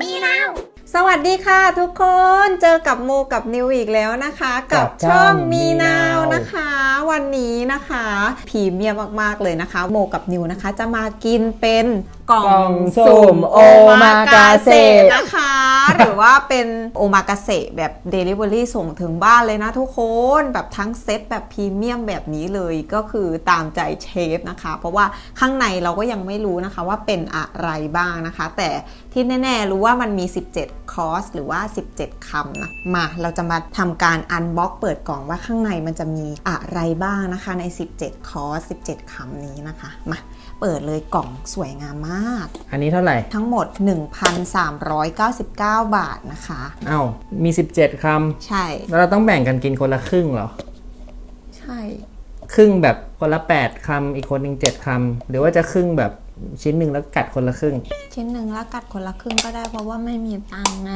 มีนาวสวัสดีค่ะทุกคนเจอกับโมกับนิวอีกแล้วนะคะ กับกับช่ช่อองงมีนานมีาววนะคะ วันนี้นะคะพรีเมียมมากๆเลยนะคะ โมกับนิวนะคะ จะมากินเป็น กล่องสุ่มโอมากาเสเสะนะคะ หรือว่าเป็นโอมากาเสะแบบ Delivery ส่งถึงบ้านเลยนะทุกคนแบบทั้งเซตแบบพรีเมียมแบบนี้เลยก็คือตามใจเชฟนะคะ เพราะว่าข้างในเราก็ยังไม่รู้นะคะว่าเป็นอะไรบ้างนะคะ แต่ที่แน่ ๆ รู้ว่ามันมี 17 คอร์ส หรือว่า 17 คำนะมาเราจะมาทำการอันบ็อกเปิดกล่องว่าข้างในมันจะมีอะไรบ้างนะคะใน 17 คอร์ส 17 คำนี้นะคะมา เปิดเลยกล่องสวยงามมาก อันนี้เท่าไหร่ ทั้งหมด 1,399 บาทนะคะ เอ้า มี 17คใช่ำแล้วเราต้องแบ่งกันกินคนละครึ่งเหรอ ใช่ ครึ่งแบบคนละ 8 คำ อีกคนหนึ่ง7 คำ หรือว่าจะครึ่งแบบชิ้นหนึ่งแล้วกัดคนละครึ่ง ชิ้นหนึ่งแล้วกัดคนละครึ่งก็ได้เพราะว่าไม่มีตังค์ไง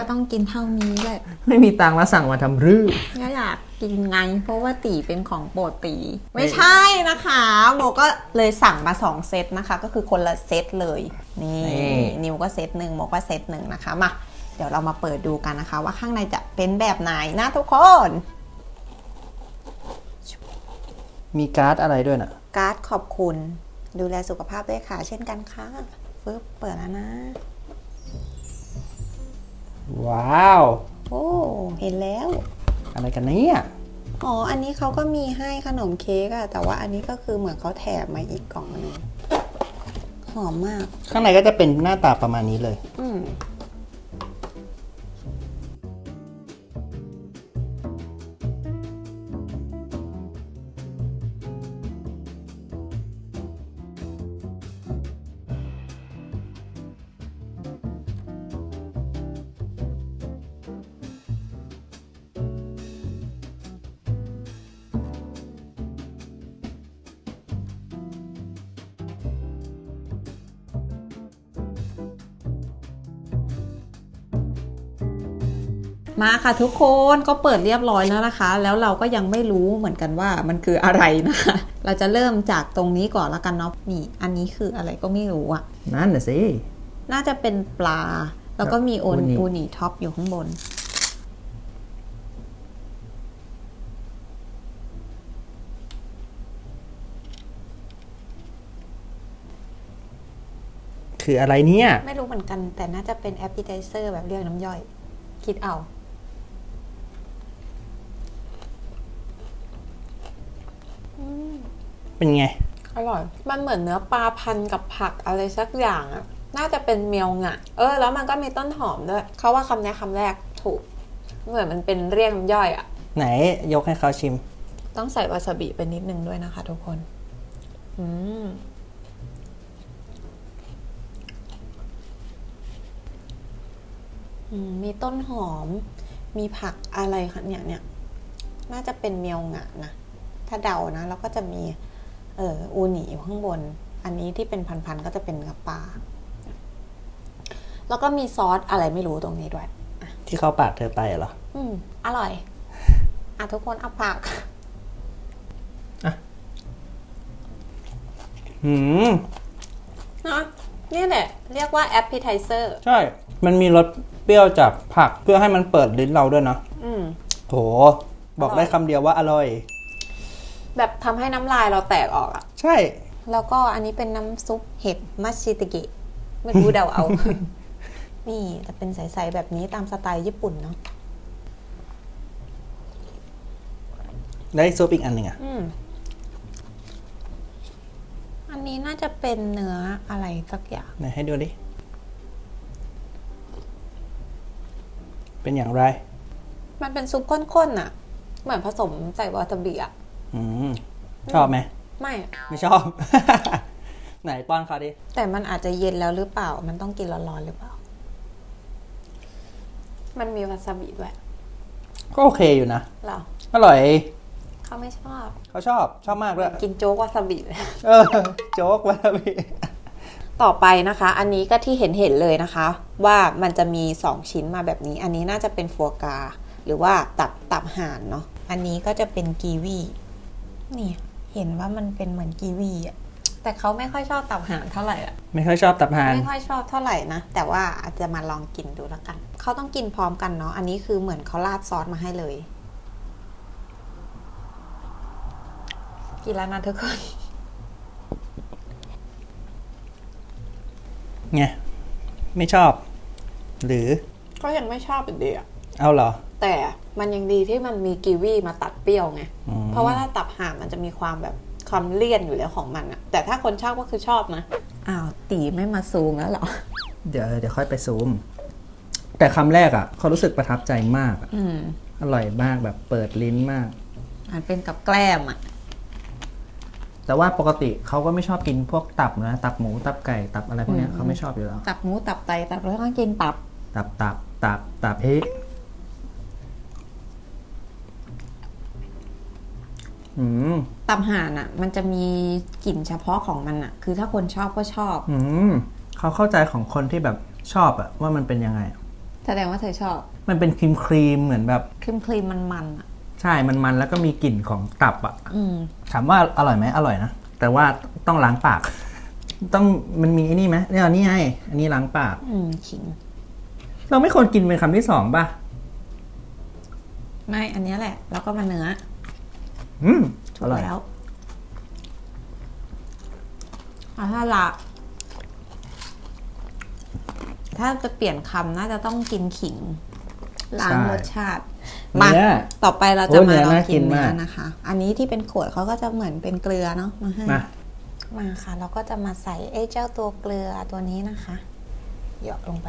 ก็ต้องกินเท่านี้แหละไม่มีตังค์แล้วสั่งมาทำรื้อก็อยากกินไง เพราะว่าตีเป็นของโปรดตี ไม่ใช่นะคะโมก็เลยสั่งมา 2 เซตนะคะ ก็คือคนละเซตเลย นี่ นิวก็เซตหนึ่งโมก็เซตหนึ่งนะคะมาเดี๋ยวเรามาเปิดดูกันนะคะ ว่าข้างในจะเป็นแบบไหนนะทุกคน มีการ์ดอะไรด้วยน่ะการ์ดขอบคุณ ดูแลสุขภาพด้วยค่ะ เช่นกันค่ะฟึบเปิดแล้วนะ ว้าว โอ้ เห็นแล้ว อะไรกันเนี่ยอ๋อ อันนี้เขาก็มีให้ขนมเค้กอะแต่ว่าอันนี้ก็คือเหมือนเขาแถมมาอีกกล่องหนึงหอมมาก ข้างในก็จะเป็นหน้าตาประมาณนี้เลย อืม มาค่ะทุกคนก็เปิดเรียบร้อยแล้วนะคะ แล้วเราก็ยังไม่รู้เหมือนกันว่ามันคืออะไรนะคะ เราจะเริ่มจากตรงนี้ก่อนละกันเนาะนี่ อันนี้คืออะไรก็ไม่รู้อะนั่นน่ะสิ น่าจะเป็นปลา แล้วก็มีโอนอูนิอูนิท็อปอยู่ข้างบน คืออะไรเนี่ย ไม่รู้เหมือนกันแต่น่าจะเป็นแอปเปิลไเซอร์แบบเรียกน้ำย่อย คิดเอา เป็นไง อร่อย มันเหมือนเนื้อปลาพันกับผักอะไรสักอย่างอะน่าจะเป็นเมียวงะ เออ แล้วมันก็มีต้นหอมด้วย เขาว่าคำนี้คำแรกถูก เหมือนมันเป็นเรียกน้ำย่อยอะไหนยกให้เขาชิม ต้องใส่วาซาบิไปนิดนึงด้วยนะคะทุกคน อืม อืม มีต้นหอม มีผักอะไรคะเนี่ยเนี่ย น่าจะเป็นเมียวงะนะ ถ้าเดานะ แล้วก็จะมี เอออูนิอยู่ข้างบน อันนี้ที่เป็นพันๆก็จะเป็นกระปลาแล้วก็มีซอสอะไรไม่รู้ตรงนี้ด้วย ที่เข้าปากเธอไปเหรอ อืม อร่อย อะทุกคนเอาผักหืมนะนี่แหละ เรียกว่า appetizer ใช่ มันมีรสเปรี้ยวจากผักเพื่อให้มันเปิดลิ้นเราด้วยนะ อืมโห บอกได้คำเดียวว่าอร่อย แบบทำให้น้ำลายเราแตกออกอะใช่ แล้วก็อันนี้เป็นน้ำซุปเห็ดมัชชิตะเกะไม่รู้เดาเอา นี่แต่เป็นใสๆแบบนี้ตามสไตล์ญี่ปุ่นเนาะได้ซุปอีกอันหนึ่งอะอืมอันนี้น่าจะเป็นเนื้ออะไรสักอย่างไหนให้ดูดิ เป็นอย่างไร มันเป็นซุปข้นๆอะเหมือนผสมใส่วาซาบิอะ อืมชอบไหม ไม่อะไม่ชอบ ไหนป้อนเขาดิ แต่มันอาจจะเย็นแล้วหรือเปล่า มันต้องกินร้อนๆหรือเปล่า มันมีวาซาบิด้วยก็โอเคอยู่นะ เหรอ อร่อย เขาไม่ชอบ เขาชอบชอบมากด้วยกินโจ๊กวาซาบิเลย เออ โจ๊กวาซาบิต่อไปนะคะ อันนี้ก็ที่เห็นเห็นเลยนะคะ ว่ามันจะมี 2 ชิ้นมาแบบนี้ อันนี้น่าจะเป็นฟัวกราหรือว่าตับตับห่านเนาะ อันนี้ก็จะเป็นกีวี นี่เห็นว่ามันเป็นเหมือนกีวีอะแต่เขาไม่ค่อยชอบตับห่านเท่าไหร่อะไม่ค่อยชอบตับห่านไม่ค่อยชอบเท่าไหร่นะ แต่ว่าอาจจะมาลองกินดูแล้วกัน เขาต้องกินพร้อมกันเนาะอันนี้คือเหมือนเขาราดซอสมาให้เลย กินแล้วนะทุกคนไงไม่ชอบ หรือ ก็ยังไม่ชอบอยู่ดีอะเอาเหรอ แต่มันยังดีที่มันมีกีวีมาตัดเปรี้ยวไงอืมเพราะว่าถ้าตับห่านมันจะมีความแบบความเลี่ยนอยู่แล้วของมันอะแต่ถ้าคนชอบก็คือชอบนะ อ้าวตีไม่มาซูมแล้วเหรอ เดี๋ยวเดี๋ยวค่อยไปซูม แต่คำแรกอะเขารู้สึกประทับใจมากอะอืมอร่อยมากแบบเปิดลิ้นมากมันเป็นกับแกล้มอะแต่ว่าปกติเขาก็ไม่ชอบกินพวกตับนะ ตับหมูตับไก่ตับอะไรพวกเนี้ยเขาไม่ชอบอยู่แล้ว ตับหมูตับไตตับแล้วต้องกินตับ ตับตับตับตับเฮ้ยอืม ตับห่านอะมันจะมีกลิ่นเฉพาะของมันอะคือถ้าคนชอบก็ชอบอืมเขาเข้าใจของคนที่แบบชอบอะว่ามันเป็นยังไงอะแสดงว่าเธอชอบ มันเป็นครีมครีมๆเหมือนแบบครีมครีมมันมันๆอะใช่มันมันๆแล้วก็มีกลิ่นของตับอะอืมถามว่าอร่อยไหมอร่อยนะแต่ว่าต้องล้างปาก ต้องมันมีไอ้นี่ไหมเนี่ยนี่ไงอันนี้ล้างปาก อืมขิง เราไม่ควรกินเป็นคำที่สองป่ะไม่อันเนี้ยแหละ แล้วก็มาเนื้อ อืมถูอกร่อยแล้วเอาถ้าละถ้าจะเปลี่ยนคำน่าจะต้องกินขิงล้างรสชาติ มา เนื้อต่อไปเราโอ้จะเนื้มาอลองน่ากิกินนเนื้อมาก นะคะ อันนี้ที่เป็นขวดเขาก็จะเหมือนเป็นเกลือเนาะมาให้ มา มาค่ะ เราก็จะมาใส่ไอ้เจ้าตัวเกลือตัวนี้นะคะ หยอดลงไป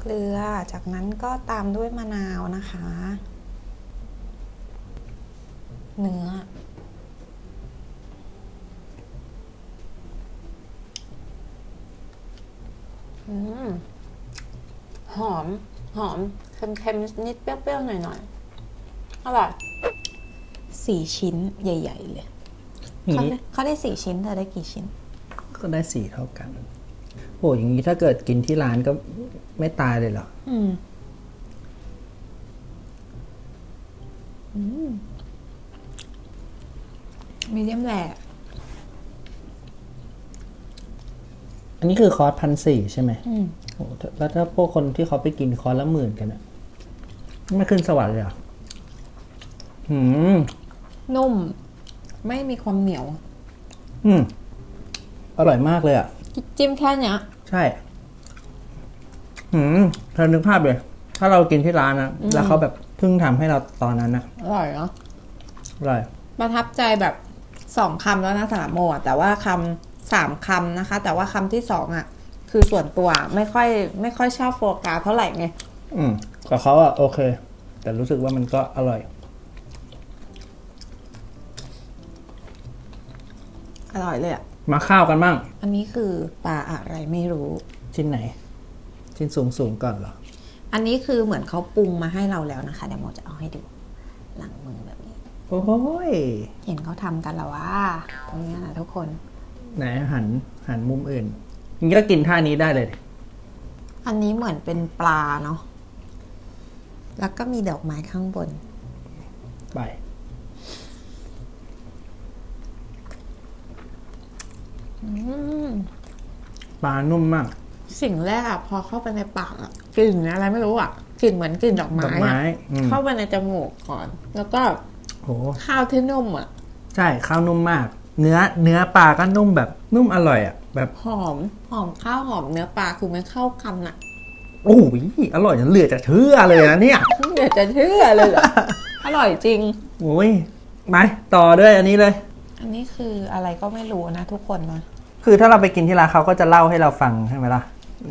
เกลือจากนั้นก็ตามด้วยมะนาวนะคะ เนื้อ อืม หอม หอม เค็มๆ นิดเปรี้ยวๆ หน่อยๆ อร่อยสี่ชิ้นใหญ่ ๆ เลย อย่างเขานี้ได้เขาได้สี่ชิ้นเธอได้กี่ชิ้น ก็ได้สี่เท่ากัน โอ้อย่างนี้ถ้าเกิดกินที่ร้านก็ไม่ตายเลยเหรอ อืม อืม มีเดียมแหละอันนี้คือคอร์สพันสี่ใช่ไหมอืมโอ้ถ้าแล้วถ้าพวกคนที่เขาไปกินคอร์สละหมื่นกันอะไม่ขึ้นสวรรค์เลยเหรออืม นุ่ม ไม่มีความเหนียว อืม อร่อยมากเลยอะ จิ้มแค่เนี้ย ใช่ อืมเธอนึกภาพเลย ถ้าเรากินที่ร้านนะ แล้วเขาแบบเพิ่งทำให้เราตอนนั้นนะอร่อยเนาะอร่อย ประทับใจแบบ สองคำแล้วนะสำหรับโมอะแต่ว่าคำสามคำนะคะ แต่ว่าคำที่สองอะ คือส่วนตัวไม่ค่อย ไม่ค่อยชอบโฟกาเท่าไหร่ไงอืมกับเขาอะโอเค แต่รู้สึกว่ามันก็อร่อย อร่อยเลยอะ มาข้าวกันบ้างอันนี้คือปลาอะไรไม่รู้ ชิ้นไหน ชิ้นสูงสูงๆก่อนเหรอ อันนี้คือเหมือนเขาปรุงมาให้เราแล้วนะคะเดี๋ยวโมจะเอาให้ดู หลังมือแบบนี้ โอ้ยเห็นเขาทำกันแล้วว่าตรงนี้นะทุกคน ไหนหันหันมุมอื่นอย่างนี้ก็กินท่านี้ได้เลยดิอันนี้เหมือนเป็นปลาเนาะแล้วก็มีดอกไม้ข้างบน ไป อืมปลานุ่มมาก สิ่งแรกอะพอเข้าไปในปากอะกลิ่นอะไรไม่รู้อะกลิ่นเหมือนกลิ่นดอกไม้ดอกไม้อะอืมเข้าไปในจมูกก่อน แล้วก็ โหข้าวที่นุ่มอะใช่ข้าวนุ่มมาก เนื้อเนื้อปลาก็นุ่มแบบนุ่มอร่อยอะแบบหอมหอมข้าวหอมเนื้อปลาคือมันเข้ากันอะโอ้ยอร่อยจนเหลือจะเชื่อเลยนะเนี่ยเดี๋ยวจะเชื่อเลยเหรออร่อยจริงโอ้ยไปต่อด้วยอันนี้เลย อันนี้คืออะไรก็ไม่รู้นะทุกคนนะคือถ้าเราไปกินที่ร้านเขาก็จะเล่าให้เราฟังใช่ไหมล่ะ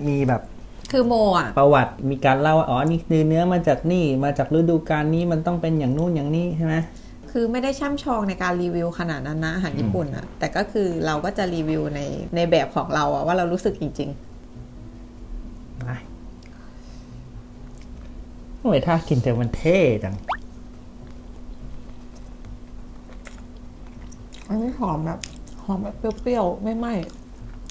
มีแบบคือโมอะประวัติมีการเล่าว่าอ๋อนี่คือเนื้อมาจากนี่มาจากฤดูกาลนี้มันต้องเป็นอย่างนู่นอย่างนี้ใช่ไหม คือไม่ได้ช่ำชองในการรีวิวขนาดนั้นนะอาหารญี่ปุ่นอะแต่ก็คือเราก็จะรีวิวในในแบบของเราอะว่าเรารู้สึกจริงไปโอ้ยถ้ากินเธอมันเท่จังๆอันนี้หอมแบบหอมแบบเปรี้ยวๆไม่ไหม้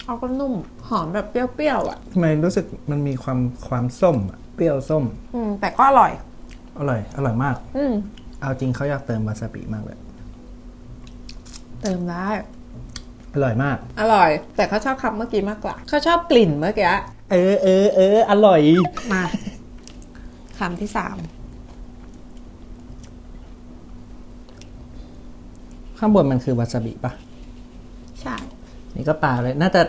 เอาก็นุ่มหอมแบบเปรี้ยวๆอะทำไมรู้สึกมันมีความความส้มอะเปรี้ยวส้ม อืมแต่ก็อร่อย อร่อย อร่อยมาก อืม เอาจริงเขาอยากเติมวาซาบิมากเลย เติมได้ อร่อยมาก อร่อย แต่เขาชอบคำเมื่อกี้มากกว่า เขาชอบกลิ่นเมื่อกี้ เออเออเอออร่อย มาคำที่สามข้างบนมันคือวาซาบิปะใช่ นี่ก็ปลาเลย น่าจะ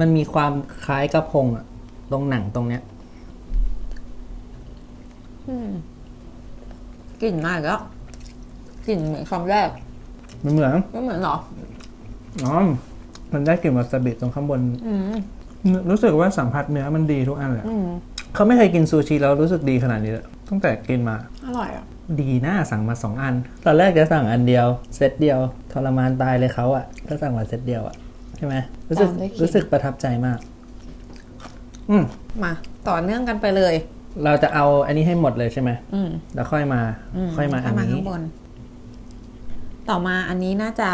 มันมีความคล้ายกระพงอะตรงหนังตรงเนี้ย กลิ่นมาอีกแล้วกลิ่นเหมือนคำแรกมันเหมือนไม่เหมือนเหรออ๋อมันได้กลิ่นวาซาบิตรงข้างบน อืมรู้สึกว่าสัมผัสเนื้อมันดีทุกอันเลยอืมเขาไม่เคยกินซูชิแล้วรู้สึกดีขนาดนี้เลยตั้งแต่กินมา อร่อยอะดีนะสั่งมาสองอัน ตอนแรกจะสั่งอันเดียว เซตเดียวทรมานตายเลยเขาอะถ้าสั่งมาเซตเดียวอะใช่ไหมรู้สึกตามด้วยขิงรู้สึกประทับใจมาก อืมมา ต่อเนื่องกันไปเลย เราจะเอาอันนี้ให้หมดเลยใช่ไหมอืมแล้วค่อยมา ค่อยมาอันข้นี้ข้างบน ต่อมาอันนี้น่าจะ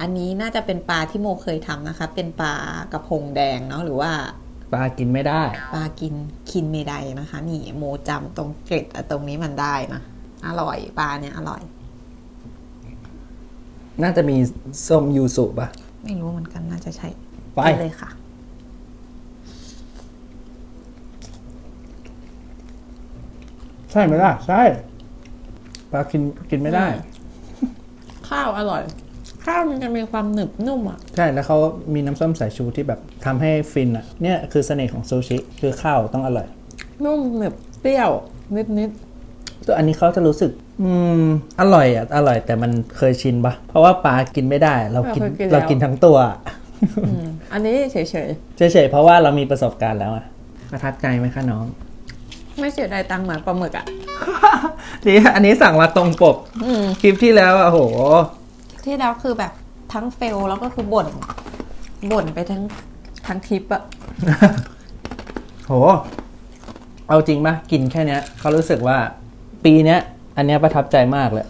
อันนี้น่าจะเป็นปลาที่โมเคยทำนะคะ เป็นปลากระพงแดงเนาะหรือว่าปลากินไม่ได้ ปลากินคินเมไดนะคะ นี่โมจำตรงเกล็ดอะตรงนี้มันได้นะอร่อยปลาเนี่ยอร่อย น่าจะมีส้มยูสุปะไม่รู้เหมือนกันน่าจะใช่ไปกินเลยค่ะ ใช่ไหมล่ะ ใช่ปลากินกินไม่ได้ ข้าวอร่อย ข้าวมันจะมีความหนึบนุ่มอะ ใช่แล้วเขามีน้ำส้มสายชูที่แบบทำให้ฟินอะ เนี่ยคือเสน่ห์ของซูชิ คือข้าวต้องอร่อย นุ่มหนึบเปรี้ยวนิดนิดตัวอันนี้เขาจะรู้สึก อืม อร่อยอะ อร่อยแต่มันเคยชินปะเพราะว่าปลากินไม่ได้ เรากินเรากินทั้งตัว ๆอืมอันนี้เฉยเฉยๆเพราะว่าเรามีประสบการณ์แล้วอะประทับใจไหมคะน้อง ๆ ไม่เสียดายตังค์เหมือนปลาหมึกอะ นี่อันนี้สั่งมาตรงปก อืม คลิปที่แล้วอะโห ที่แล้วคือแบบทั้งเฟลแล้วก็คือบ่นบ่นไปทั้งทั้งคลิปอะโห เอาจริงปะกินแค่เนี้ยเขารู้สึกว่าปีเนี้ย อันเนี้ยประทับใจมากเลย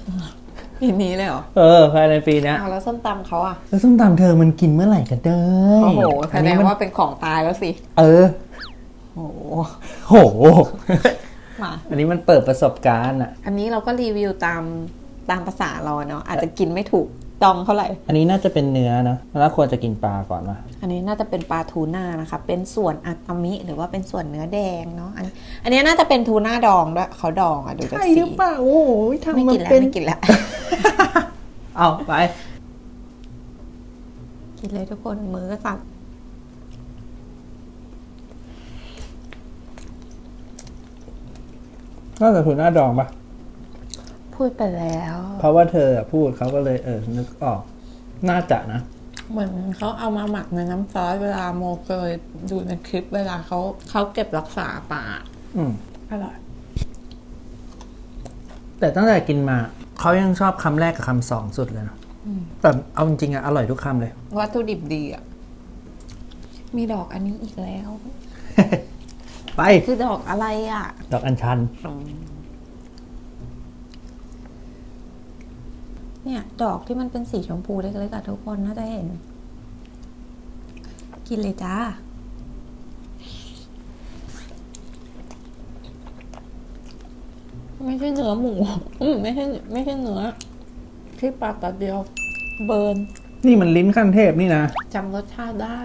ทีนี้เลยเหรอเออภายในปีเนี้ยเอาแล้วส้มตำเขาอะแล้วส้มตำเธอมันกินเมื่อไหร่กันเด้โอ้โหแสอันดนี้งมันว่าเป็นของตายแล้วสิ เออ โอ้โหโห มาอันนี้มันเปิดประสบการณ์อะอันนี้เราก็รีวิวตามตามภาษาเราอะเนาะอาจจะกินไม่ถูกต้องเท่าไหร่ อันนี้น่าจะเป็นเนื้อนะแล้วควรจะกินปลาก่อนวะอันนี้น่าจะเป็นปลาทูน่านะคะ เป็นส่วนอากามิ หรือว่าเป็นส่วนเนื้อแดงเนาะ อันนี้อันนี้น่าจะเป็นทูน่าดองด้วยเขาดองอะดูจากสีโอ้โหทำไม่มากินแล้วเป็นไม่กินแล้วเอาไป กินเลยทุกคนมือก็สั่น น่าจะถูกหน้าดองปะพูดไปแล้ว เพราะว่าเธออะพูดเขาก็เลยเออนึกออก น่าจะนะ เหมือนเขาเอามาหมักในน้ำซอสเวลาโมเคยดูในคลิปเวลาเขาเขาเก็บรักษาปลาอืมอร่อยแต่ตั้งแต่กินมาเขายังชอบคำแรกกับคำสองสุดเลยนะแต่เอาจริงๆอะอร่อยทุกคำเลย วัตถุดิบดีอะมีดอกอันนี้อีกแล้ว ไป คือดอกอะไรอะ ดอกอัญชัน เนี่ย ดอกที่มันเป็นสีชมพูเล็กๆอะทุกคนน่าจะเห็น กินเลยจ้าไม่ใช่เนื้อหมู อืมไม่ใช่ไม่ใช่เนื้อที่ปากตัดเดียว เบิร์น นี่มันลิ้นขั้นเทพนี่นะจำรสชาติได้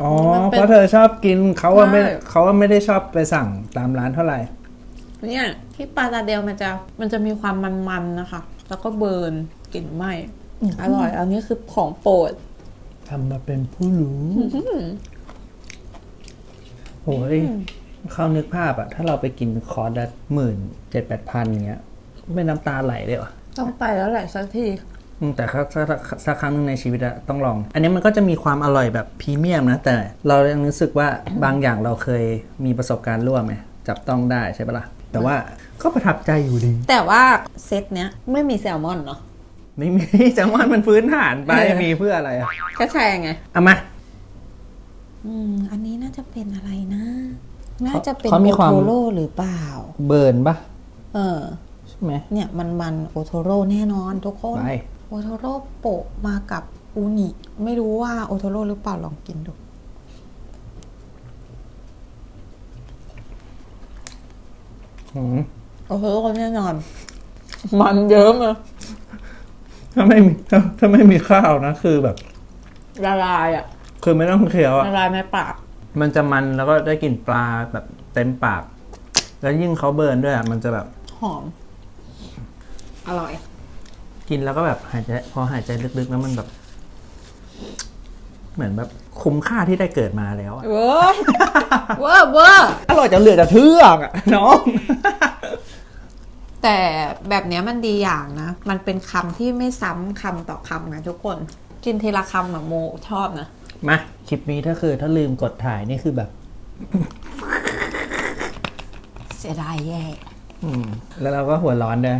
อ๋อมันเป็นเพราะเธอชอบกินเขาว่าไม่ใช่ เขาว่าไม่ได้ชอบไปสั่งตามร้านเท่าไหร่ เนี่ยที่ปลาตาเดียวมันจะมันจะมีความมันๆนะคะ แล้วก็เบิร์นกลิ่นไหม้อร่อย อันนี้คือของโปรด ทำมาเป็นผู้รู้โอ้ยเขานึกภาพอะถ้าเราไปกินคอร์สละหมื่นเจ็ดแปดพันอย่างเงี้ย ไม่น้ำตาไหลเลยเหรอต้องไปแล้วแหละสักทีอืม แต่ถ้าถ้าถ้าสักครั้งหนึ่งในชีวิตอะต้องลอง อันนี้มันก็จะมีความอร่อยแบบพรีเมียมนะ แต่เรายังรู้สึกว่าบางอย่างเราเคยมีประสบการณ์ร่วมไงจับต้องได้ใช่ปะล่ะแต่ว่าก็ประทับใจอยู่ดี แต่ว่าเซตเนี้ยไม่มีแซลมอนเนาะไม่มีจังหวะมันพื้นฐานไปเออมีเพื่ออะไรอะก็ใช่ไงเอามาอืมอันนี้น่าจะเป็นอะไรนะ น่าจะเป็นเขามีโอความโทโร่หรือเปล่า เบิร์นปะเออใช่ไหมเนี่ยมันมันโอโทโร่แน่นอนทุกคนไป โอโทโร่โปะมากับอูนิ ไม่รู้ว่าโอโทโร่หรือเปล่าลองกินดูอืมโอโทโร่แน่นอน มันเยิ้มอะถ้าไม่มีถ้าถ้าไม่มีข้าวนะ คือแบบ ละลายอะคือไม่ต้องเคี้ยวอะละลายในปาก มันจะมันแล้วก็ได้กลิ่นปลาแบบเต็มปาก แล้วยิ่งเขาเบิร์นด้วยอะมันจะแบบ หอม อร่อย กินแล้วก็แบบหายใจพอหายใจลึกๆแล้วมันแบบ เหมือนแบบคุ้มค่าที่ได้เกิดมาแล้วอะเว้ยเวอร์เวอร์อร่อยจนเหลือจะเทือกอะน้อง แต่แบบเนี้ยมันดีอย่างนะ มันเป็นคำที่ไม่ซ้ำคำต่อคำนะทุกคน กินทีละคำอะโมชอบนะ มาคลิปนี้ถ้าคือถ้าลืมกดถ่ายนี่คือแบบ เสียดายแย่ อืม แล้วเราก็หัวร้อนด้วย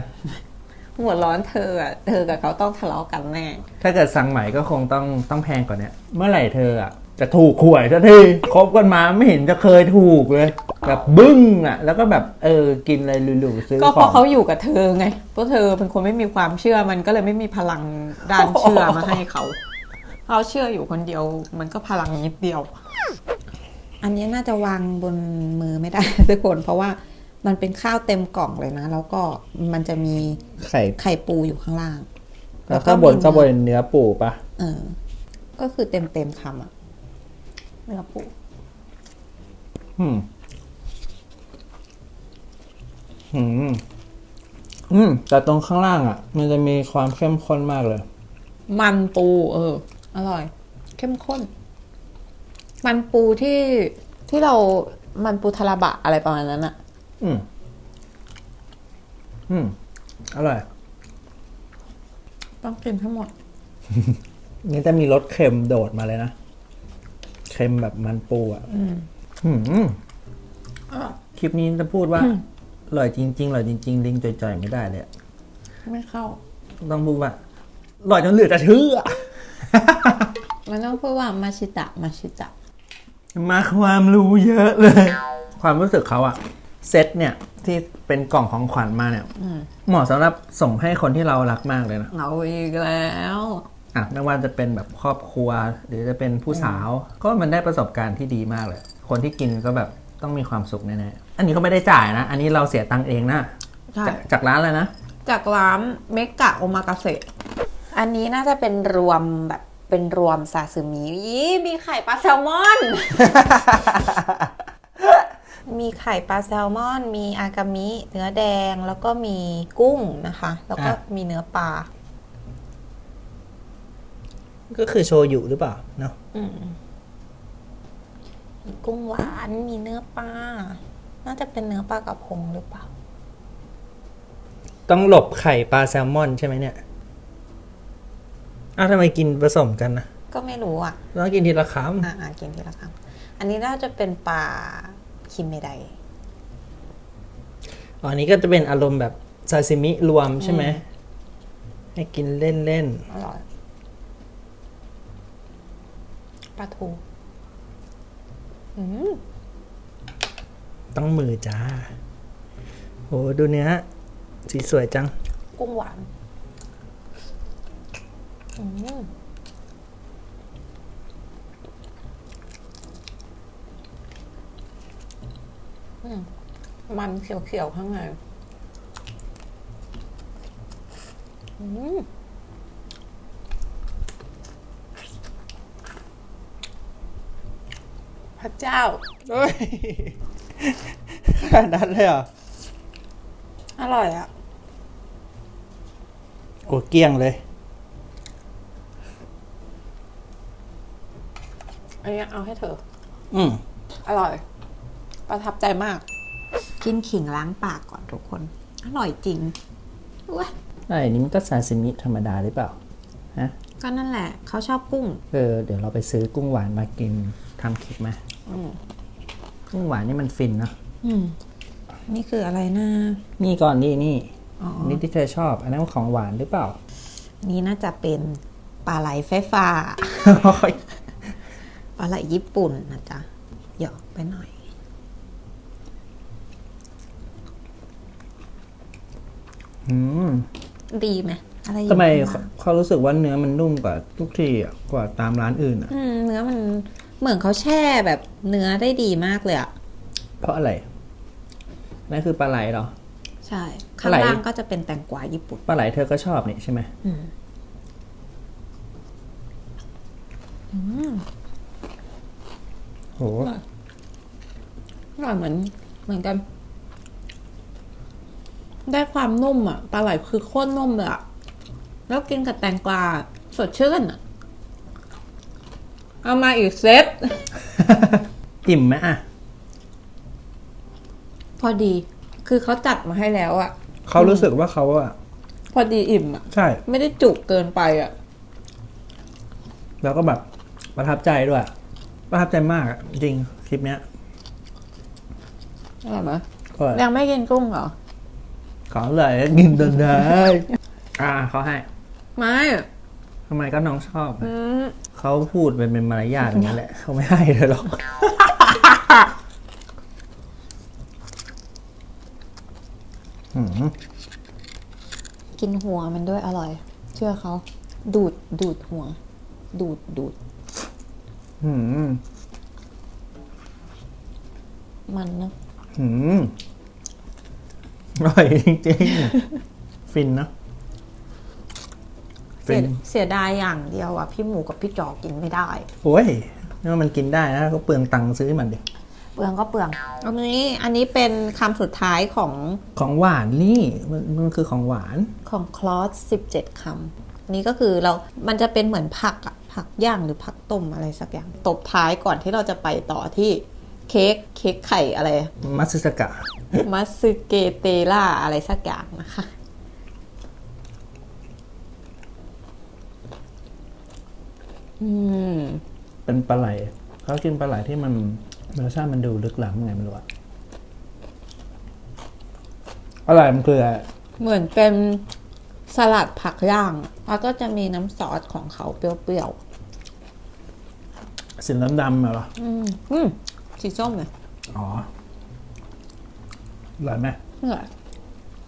หัวร้อนเธออะเธอกับเขาต้องทะเลาะกันแน่ถ้าเกิดสั่งใหม่ก็คงต้องต้องแพงกว่าเนี้ยเมื่อไหร่เธออะจะถูกหวยสักทีคบกันมาไม่เห็นจะเคยถูกเลย แบบบึ้งอะ แล้วก็แบบเออกินอะไรหรูๆซื้อก็ขเพราะองเขาอยู่กับเธอไงเพราะเธอเป็นคนไม่มีความเชื่อมันก็เลยไม่มีพลังด้านเชื่อมาให้เขาเขาเชื่ออยู่คนเดียวมันก็พลังนิดเดียว อันนี้น่าจะวางบนมือไม่ได้ทุกคนเพราะว่า มันเป็นข้าวเต็มกล่องเลยนะ แล้วก็มันจะมีไข่ไข่ปูอยู่ข้างล่าง แล้วก็บนก็บนเนื้อปูปะเออ ก็คือเต็มเต็มๆคำอะเนื้อปูอืมอืมอืมแต่ตรงข้างล่างอะ มันจะมีความเข้มข้นมากเลย มันปู เออ อร่อย เข้มข้น มันปูที่ที่เรามันปูทาราบะอะไรประมาณนั้นอะ อืม อืม อร่อย ต้องกินทั้งหมด นี่จะมีรสเค็มโดดมาเลยนะ เค็มแบบมันปูอะ อืมอืมอร่อยคลิปนี้จะพูดว่าอร่อยจริงๆอร่อยจริง ๆ ลิงจ่อยๆไม่ได้เลยอะไม่เข้า ต้องพูดว่าอร่อยจนเหลือจะเชื่อ มันต้องพูดว่ามาชิตะ มาชิตะ มาความรู้เยอะเลย ความรู้สึกเขาอะ เซตเนี่ยที่เป็นกล่องของขวัญมาเนี่ยเหมาะสำหรับส่งให้คนที่เรารักมากเลยนะเอาอีกแล้วอะไม่ว่าจะเป็นแบบครอบครัว หรือจะเป็นผู้สาว ก็มันได้ประสบการณ์ที่ดีมากเลย คนที่กินก็แบบต้องมีความสุขแน่ๆอันนี้เขาไม่ได้จ่ายนะ อันนี้เราเสียตังค์เองนะใช่จากจากร้านเลยนะ จากร้านเมกะโอมากาเสะอันนี้น่าจะเป็นรวมแบบเป็นรวมซาซิมิยี่มีไข่ปลาแซลมอน มีไข่ปลาแซลมอน มีอากามิ เนื้อแดง แล้วก็มีกุ้งนะคะ แล้วก็อะ มีเนื้อปลา ก็คือโชยุหรือเปล่าเนาะอืมมีกุ้งหวาน มีเนื้อปลา น่าจะเป็นเนื้อปลากระพงหรือเปล่า ต้องหลบไข่ปลาแซลมอนใช่ไหมเนี่ยอ้าวทำไมกินผสมกันนะก็ไม่รู้อะ ต้องกินทีละคอ่ากินทีละคำอันนี้น่าจะเป็นปลา คิมเมไดำอ๋ออันนี้ก็จะเป็นอารมณ์แบบซาซิมิรวมใช่ไหมให้กินเล่นอร่อยปลาทูอืมๆต้องมือจ้าโหดูเนื้อสีสวยจัง กุ้งหวาน อืม มมันเขียวๆข้างในอืมพระเจ้าเฮ้ยขนาดนั้นเลยเหรอ อร่อยอะ โอ้เกลี้ยงเลย อันนี้เอาให้เธอ อืม อร่อย ประทับใจมาก กินขิงล้างปากก่อนทุกคน อร่อยจริงว้ยไอ้นี่มันก็ซาซิมิธรรมดาหรือเปล่าฮะก็นั่นแหละ เขาชอบกุ้ง เออเดี๋ยวเราไปซื้อกุ้งหวานมากินทำคลิปไหมอืมกุ้งหวานนี่มันฟินเนาะอืมนี่คืออะไรนะนี่ก่อนนี่นี่อ๋อนี่ที่เธอชอบ อันนั้นของหวานหรือเปล่า นี่น่าจะเป็นปลาไหลไฟฟ้า ปลาไหลญี่ปุ่นนะจ๊ะหยอกไปหน่อย อืม ดีไหมอะไรอยู่ทำไมข้างหเขาลังเขารู้สึกว่าเนื้อมันนุ่มกว่าทุกทีอะกว่าตามร้านอื่นอะอืมเนื้อมันเหมือนเขาแช่แบบเนื้อได้ดีมากเลยอะเพราะอะไรนั่นคือปลาไหลเหรอ ใช่ปข้าลางไหลล่างก็จะเป็นแตงกวาญี่ปุ่น ปลาไหลเธอก็ชอบนี่ใช่ไหมอืมโหอร่อยเหมือนเหมือนกัน ได้ความนุ่มอะปลาไหลคือโคตรนุ่มเลยอะแล้วกินกับแตงกวาสดชื่นอะเอามาอีกเซตอิ่มไหมอะ พอดี คือเขาจัดมาให้แล้วอะ เขารู้สึกว่าเขาอะพอดีอิ่มอะ ใช่ ไม่ได้จุกเกินไปอะ แล้วก็แบบประทับใจด้วย ประทับใจมากอะจริงคลิปเนี้ยอร่อยไหมก็ยังไม่กินกุ้งเหรอ ขอเลยกินจนได้อ่าเขาให้ไม่ทำไมก็น้องชอบอะอืมเขาพูดเป็นเป็นมารยาทอย่างนั้นแหละเขาไม่ให้เลยหรอก อืมกินหัวมันด้วยอร่อย เชื่อเขา ดูดดูดหัว ดูดดูดอืมมันนะ อืม อร่อยจริงๆ ฟินเนอะฟิเสียนเสียดายอย่างเดียวอะพี่หมูกับพี่จอกินไม่ได้ โอ้ยนี่ว่ามันกินได้นะก็เปลืองตังค์ซื้อให้มันดิเปลืองก็เปลือง อันนี้อันนี้เป็นคำสุดท้ายของของหวานนี่มันมันคือของหวาน ของคลอส17คำอันนี้ก็คือเรา มันจะเป็นเหมือนผักอะผักย่างหรือผักต้มอะไรสักอย่าง ตบท้ายก่อนที่เราจะไปต่อที่ เค้กเค้กไข่อะไร มัตสึสกะ มัตสึเกเตล่าอะไรสักอย่างนะคะ อืม เป็นปลาไหลเขากินปลาไหลที่มันรสชาติมันดูลึกล้ำไงไม่รู้อะอะไรมันคืออะไรเหมือนเป็นสลัดผักย่าง แล้วก็จะมีน้ำซอสของเขาเปรี้ยวสีดำๆเหรอๆอืมอืม สีส้มเลยอ๋ออร่อยไหมเหนื่อย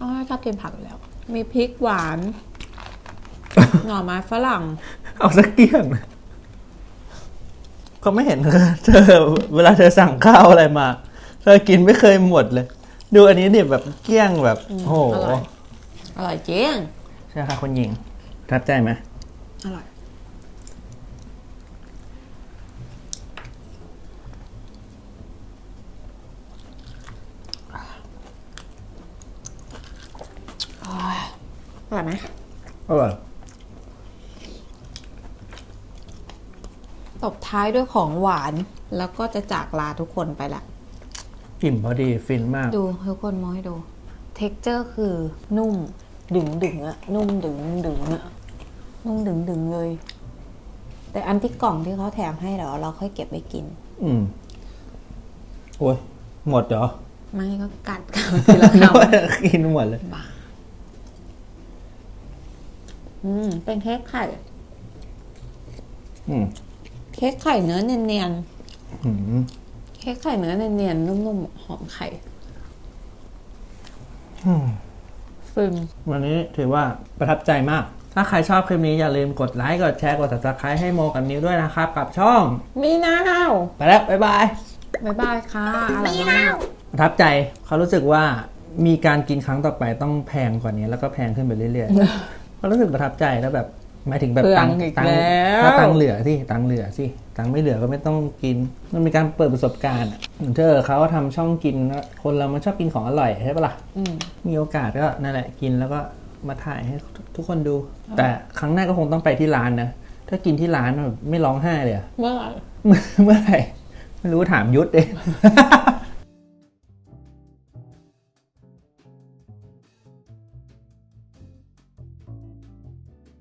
อ๋อชอบกินผักอยู่แล้ว มีพริกหวาน หน่อไม้ฝรั่ง เอาสักเกี้ยงก็ไม่เห็นเธอเธอ เวลาเธอสั่งข้าวอะไรมา เธอกินไม่เคยหมดเลย ดูอันนี้ดิแบบเกลี้ยงแบบโอ้โหอร่อยอร่อยจริงใช่ค่ะคนหญิงประทับใจไหมอร่อย ร่อยไหมอร่อยตบท้ายด้วยของหวานแล้วก็จะจากลาทุกคนไปละ อิ่มพอดีฟินมาก ดูทุกคนมองให้ดู เท็กเจอร์คือนุ่ม ดึงดึงอะนุ่มดึงดึงอะนุ่มดึงดึงเลย แต่อันที่กล่องที่เขาแถมให้เดี๋ยวเราค่อยเก็บไว้กิน อืมโอ้ยหมดเหรอ ไม่ก็กัดกันทีละคนึกว่ากินหมดเลยำบ้า อืม เป็นเค้กไข่ อืมเค้กไข่เนื้อเนียนอืมๆ เค้กไข่เนื้อเนียนๆ นุ่มๆ หอมไข่ฟิน วันนี้ถือว่าประทับใจมาก ถ้าใครชอบคลิปนี้อย่าลืมกดไลค์ กดแชร์ กด subscribe ให้โมกับนิวด้วยนะครับ กับช่อง มีนาวไปแล้ว บ๊ายบาย บ๊ายบายค่ะอร่อยมากประทับใจเขารู้สึกว่ามีการกินครั้งต่อไปต้องแพงกว่านี้ แล้วก็แพงขึ้นไปเรื่อยๆ เขารู้สึกประทับใจแล้วแบบหมายถึงแบบเปลืองตังค์อีกตังค์แล้วถ้าตังค์เหลือสิตังค์เหลือสิตังค์ไม่เหลือก็ไม่ต้องกิน มันมีการเปิดประสบการณ์อะเหมือนเธอเขาทำช่องกินแล้วคนเรามันชอบกินของอร่อยใช่ปะล่ะอืมมีโอกาสก็นั่นแหละกินแล้วก็มาถ่ายให้ทุกคนดู แต่ครั้งหน้าก็คงต้องไปที่ร้านนะถ้ากินที่ร้านแบบไม่ร้องไห้เลยอะเมื่อไหร่เมื่อเมื่อไหร่ไม่รู้ถามยุทธเอง